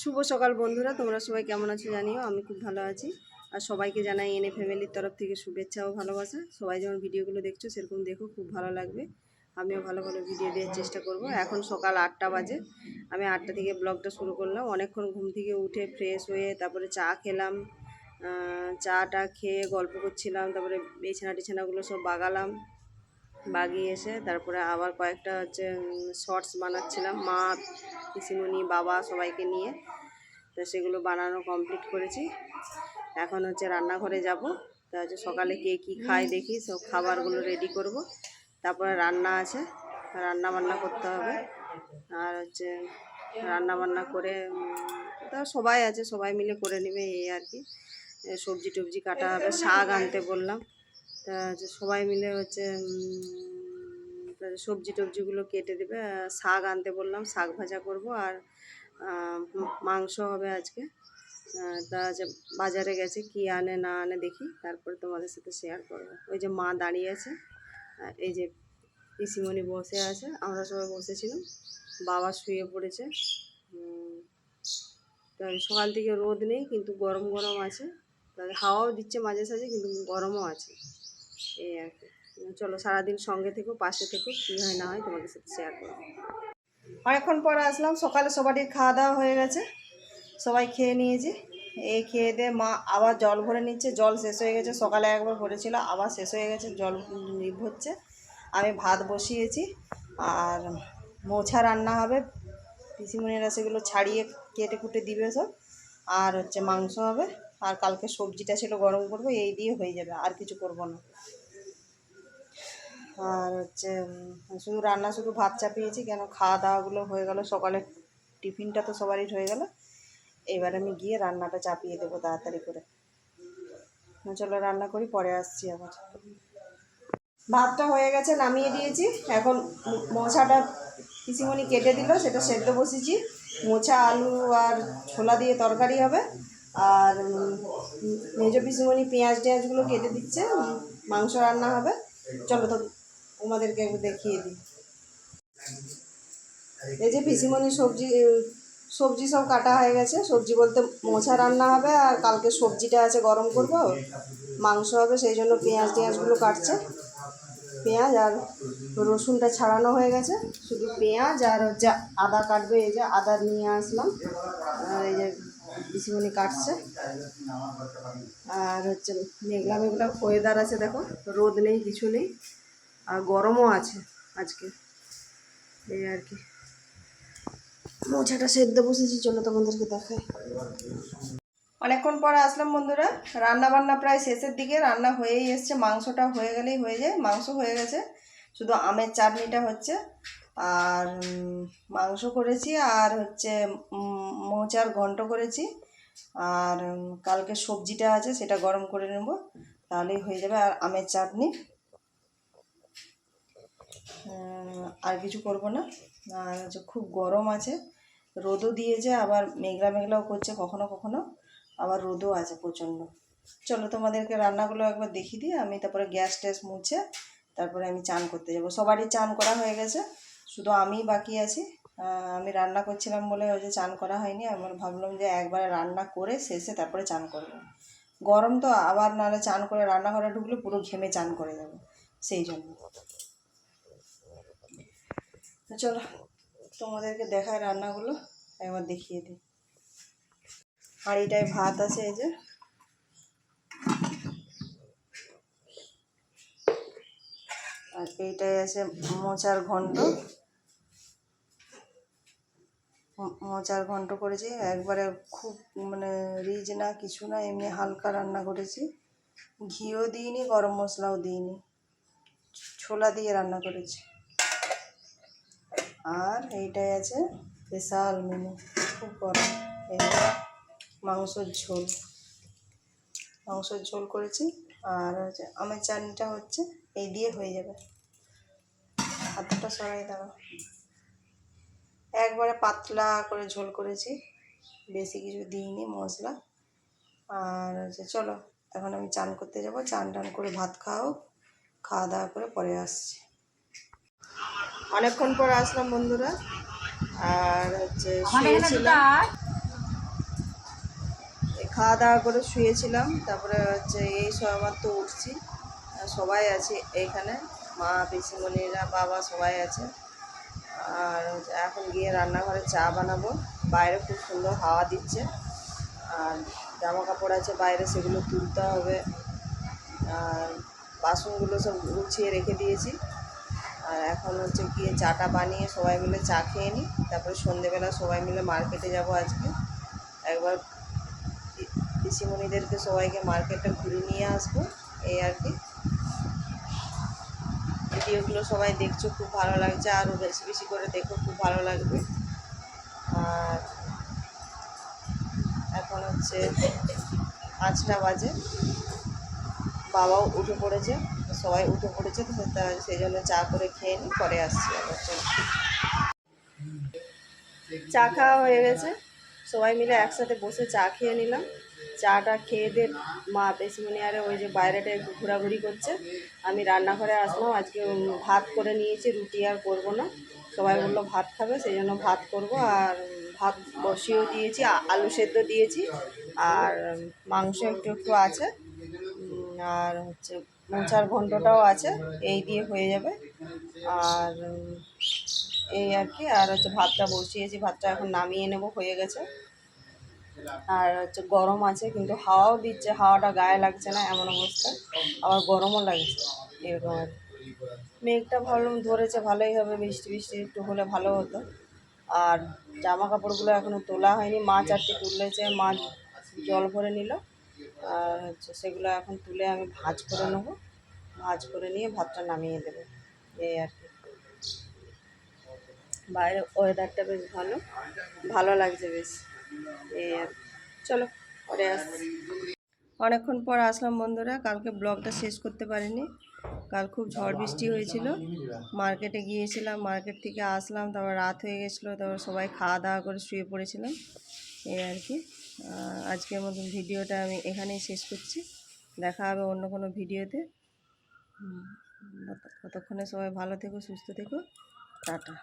শুভ সকাল বন্ধুরা, তোমরা সবাই কেমন আছো জানিও, আমি খুব ভালো আছি। আর সবাইকে জানাই এনে ফ্যামিলির তরফ থেকে শুভেচ্ছা ও ভালোবাসা। সবাই যেমন ভিডিওগুলো দেখছ, সেরকম দেখো, খুব ভালো লাগবে। আমিও ভালো ভালো ভিডিও দেওয়ার চেষ্টা করব। এখন সকাল আটটা বাজে, আমি আটটা থেকে ব্লগটা শুরু করলাম। অনেকক্ষণ ঘুম থেকে উঠে ফ্রেশ হয়ে তারপরে চা খেলাম চাটা খেয়ে গল্প করছিলাম, তারপরে বিছানা টিছানাগুলো সব বাগালাম। বাগিয়ে এসে তারপরে আবার কয়েকটা হচ্ছে শর্টস বানাচ্ছিলাম, মা, পিসিমণি, বাবা সবাইকে নিয়ে। তো সেগুলো বানানো কমপ্লিট করেছি। এখন হচ্ছে রান্নাঘরে যাব। তা হচ্ছে সকালে কে কী খায় দেখি, সব খাবারগুলো রেডি করব। তারপরে রান্না আছে, রান্না বান্না করতে হবে। আর হচ্ছে রান্না বান্না করে তা সবাই আছে, সবাই মিলে করে নেবে এই আর কি। সবজি টবজি কাটা হবে, শাক আনতে বললাম। তা সবাই মিলে হচ্ছে সবজি টবজিগুলো কেটে দেবে। শাক আনতে বললাম, শাক ভাজা করব আর মাংস হবে আজকে। তা বাজারে গেছে, কি আনে না আনে দেখি, তারপরে তোমাদের সাথে শেয়ার করব। ওই যে মা দাঁড়িয়ে আছে এই যে পিসিমণি বসে আছে, আমরা সবাই বসেছিলাম, বাবা শুয়ে পড়েছে। তা সকাল থেকে রোদ নেই, কিন্তু গরম গরম আছে। তাহলে হাওয়াও দিচ্ছে মাঝে সাঝে, কিন্তু গরমও আছে। এই আর কি চলো সারাদিন সঙ্গে থেকো, পাশে থেকো, কী হয় না হয় তোমাদের সাথে শেয়ার করব। অনেকক্ষণ পরে আসলাম, সকালে সবারই খাওয়া দাওয়া হয়ে গেছে। সবাই খেয়ে নিয়েছি, এই খেয়ে দিয়ে মা আবার জল ভরে নিচ্ছে, জল শেষ হয়ে গেছে, সকালে একবার ভরেছিল, আবার শেষ হয়ে গেছে, জল ভরছে আমি ভাত বসিয়েছি, আর মোছা রান্না হবে, পিসিমণিরা সেগুলো ছাড়িয়ে কেটে কুটে দিবে সব, আর হচ্ছে মাংস হবে। আর কালকে সবজিটা ছিল গরম করব, এই দিয়ে হয়ে যাবে, আর কিছু করব না। আর হচ্ছে শুধু রান্না, শুধু ভাত চাপিয়েছি, কেন খাওয়া দাওয়াগুলো হয়ে গেল, সকালে টিফিনটা তো সবারই হয়ে গেল। এবার আমি গিয়ে রান্নাটা চাপিয়ে দেবো তাড়াতাড়ি করে। চলো রান্না করি, পরে আসছি আবার। ভাতটা হয়ে গেছে, নামিয়ে দিয়েছি। এখন ম- মোচাটা পিসিমণি কেটে দিল, সেটা সেদ্ধ বসেছি মোচা আলু আর ছোলা দিয়ে তরকারি হবে। আর মেজো পিসিমণি পেঁয়াজ টেঁয়াজগুলো কেটে দিচ্ছে মাংস রান্না হবে। চলো তো তোমাদেরকে একটু দেখিয়ে দিই। এই যে পিসিমণি সবজি সবজি সব কাটা হয়ে গেছে। সবজি বলতে মোছা রান্না হবে, আর কালকে সবজিটা আছে গরম করব, মাংস হবে, সেই জন্য পেঁয়াজ টেঁয়াজগুলো কাটছে। পেঁয়াজ আর রসুনটা ছাড়ানো হয়ে গেছে। শুধু পেঁয়াজ আর হচ্ছে আদা কাটবে, এই যে আদা নিয়ে আসলাম। আর এই যে পিসিমণি কাটছে। আর হচ্ছে মেঘলা মেঘলা ওয়েদার আছে, দেখো। রোদ নেই, কিছু নেই। আর গরমও আছে আজকে। এই আর কি। মোছাটা সেদ্ধ বসেছি, চলো তোমাদেরকে দেখাই। অনেকক্ষণ পরে আসলাম বন্ধুরা। রান্না বান্না প্রায় শেষের দিকে, রান্না হয়েই এসছে। মাংসটা হয়ে গেলেই হয়ে যায়। মাংস হয়ে গেছে। শুধু আমের চাটনিটা হচ্ছে। আর মাংস করেছি। আর হচ্ছে মোচার ঘন্ট করেছি। আর কালকে সবজিটা আছে সেটা গরম করে নেব, তাহলেই হয়ে যাবে। আর আমের চাটনি। আর কিছু করব না। আর হচ্ছে খুব গরম আছে। রোদও দিয়েছে, আবার মেঘলা মেঘলাও করছে, কখনো কখনো। আবার রোদও আছে প্রচণ্ড। চলো তোমাদেরকে রান্নাগুলো একবার দেখিয়ে দিই। আমি তারপরে গ্যাস ট্যাস মুছে তারপরে আমি চান করতে যাব। সবারই চান করা হয়ে গেছে। শুধু আমি বাকি আছি। আমি রান্না করছিলাম বলে ওই যে চান করা হয়নি আমার ভাবলাম যে একবারে রান্না করে শেষে তারপরে চান করব। গরম তো, আবার নাহলে চান করে রান্নাঘরে ঢুকলে পুরো ঘেমে চান করে যাবে, সেই জন্য। তো চলো, তোমাদেরকে দেখায় রান্নাগুলো, একবার দেখিয়ে দিই। হাঁড়িটায় ভাত আছে এই যে। আর এইটাই আছে মোচার ঘন্ট মোচার ঘন্ট করেছি। একবারে খুব মানে রিচ না, কিছু না, এমনি হালকা রান্না করেছি। ঘিও দিইনি, গরম মশলাও দিইনি। ছোলা দিয়ে রান্না করেছি। আর এইটাই আছে স্পেশাল মেনু খুব গরম। এই মাংসর ঝোল। মাংসর ঝোল করেছি। আর হচ্ছে আমের চাটনিটা হচ্ছে এই দিয়ে হয়ে যাবে। হাতটা সরাই দাও। একবারে পাতলা করে ঝোল করেছি। বেশি কিছু দিইনি মশলা। আর হচ্ছে চলো এখন আমি চান করতে যাব। চান টান করে ভাত খাও খাওয়া দাওয়া করে পরে আসছি। অনেকক্ষণ পর আসলাম বন্ধুরা। আর হচ্ছে শুয়েছিলাম। খাওয়া দাওয়া করে শুয়েছিলাম তারপরে হচ্ছে এই সবার তো উঠছি। সবাই আছে এখানে মা পিসিমণিরা বাবা সবাই আছে। আর এখন গিয়ে রান্নাঘরে চা বানাবো। বাইরে খুব সুন্দর হাওয়া দিচ্ছে। আর জামা কাপড় আছে বাইরে, সেগুলো তুলতে হবে। আর বাসনগুলো সব গুছিয়ে রেখে দিয়েছি। আর এখন হচ্ছে গিয়ে চাটা বানিয়ে সবাই মিলে চা খেয়ে নিই। তারপরে সন্ধেবেলা সবাই মিলে মার্কেটে যাব আজকে। একবার পিসিমণিদেরকে সবাইকে মার্কেটে ঘুরে নিয়ে আসব, এই আর কি। ভিডিওগুলো সবাই দেখছ, খুব ভালো লাগছে। আরও বেশি বেশি করে দেখো, খুব ভালো লাগবে। আর এখন হচ্ছে পাঁচটা বাজে। বাবাও উঠে পড়েছে, সবাই উঠে পড়েছে, তো সেই জন্য চা করে খেয়ে নিই পরে আসছি আবার। চা খাওয়া হয়ে গেছে। সবাই মিলে একসাথে বসে চা খেয়ে নিলাম। চাটা খেয়ে দিয়ে মা পেশিমণি আরে ওই যে বাইরেটা একটু ঘোরাঘুরি করছে। আমি রান্নাঘরে আসলাম, আজকে ভাত করে নিয়েছি, রুটি আর করব না। সবাই বলল ভাত খাবে, সেই জন্য ভাত করব। আর ভাত বসিয়েও দিয়েছি আলু সেদ্ধ দিয়েছি। আর মাংস একটু একটু আছে। আর হচ্ছে মোচার ঘন্টটাও আছে, এই দিয়ে হয়ে যাবে। আর এই আর কি। আর হচ্ছে ভাতটা বসিয়েছি, ভাতটা এখন নামিয়ে নেব, হয়ে গেছে। আর হচ্ছে গরম আছে, কিন্তু হাওয়াও দিচ্ছে, হাওয়াটা গায়ে লাগছে না, এমন অবস্থা। আবার গরমও লাগছে, এরকম আর। মেঘটা ভাবলাম ধরেছে, ভালোই হবে, বৃষ্টি বৃষ্টি একটু হলে ভালো হতো। আর জামা কাপড়গুলো এখনও তোলা হয়নি, মা চারটে তুলেছে, মা জল ভরে নিল। আর হচ্ছে সেগুলো এখন তুলে আমি ভাজ করে নেব, ভাজ করে নিয়ে ভাতটা নামিয়ে দেবো, এই আর কি। বাইরে ওয়েদারটা বেশ ভালো ভালো লাগছে বেশ। চলো, পরে আসছি অনেকক্ষণ পর আসলাম বন্ধুরা, কালকে ব্লগটা শেষ করতে পারিনি। কাল খুব ঝড় বৃষ্টি হয়েছিল। মার্কেটে গিয়েছিলাম, মার্কেট থেকে আসলাম, তারপর রাত হয়ে গেছিল, তারপর সবাই খাওয়া দাওয়া করে শুয়ে পড়েছিলাম। এই আর কি। আজকের মতন ভিডিওটা আমি এখানেই শেষ করছি। দেখা হবে অন্য কোনো ভিডিওতে। ততক্ষণে সবাই ভালো থেকো, সুস্থ থেকো। টাটা।